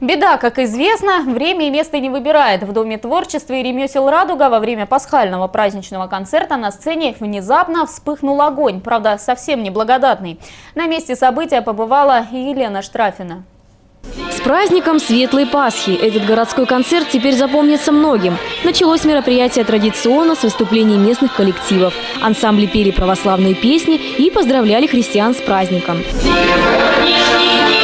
Беда, как известно, время и место не выбирает. В Доме творчества и ремесел «Радуга» во время пасхального праздничного концерта на сцене внезапно вспыхнул огонь, правда, совсем неблагодатный. На месте события побывала Елена Штрафина. С праздником Светлой Пасхи! Этот городской концерт теперь запомнится многим. Началось мероприятие традиционно с выступлений местных коллективов. Ансамбли пели православные песни и поздравляли христиан с праздником. И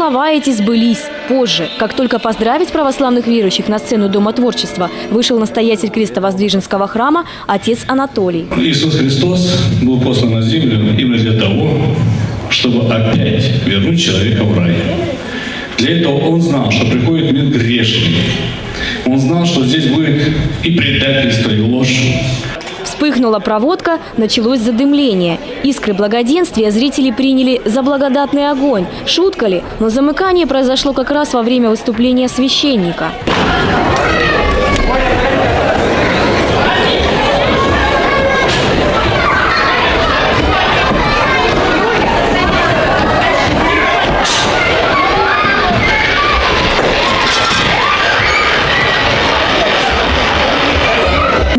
слова эти сбылись. Позже, как только поздравить православных верующих на сцену Дома творчества, вышел настоятель Крестовоздвиженского храма отец Анатолий. Иисус Христос был послан на землю именно для того, чтобы опять вернуть человека в рай. Для этого он знал, что приходит мир грешный. Он знал, что здесь будет и предательство, и ложь. Вспыхнула проводка, началось задымление. Искры благоденствия зрители приняли за благодатный огонь. Шутка ли? Но замыкание произошло как раз во время выступления священника.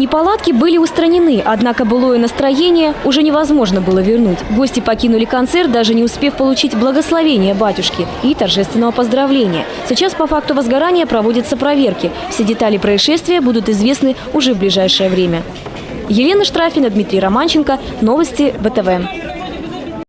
Неполадки были устранены, однако былое настроение уже невозможно было вернуть. Гости покинули концерт, даже не успев получить благословение батюшки и торжественного поздравления. Сейчас по факту возгорания проводятся проверки. Все детали происшествия будут известны уже в ближайшее время. Елена Штрафина, Дмитрий Романченко. Новости БТВ.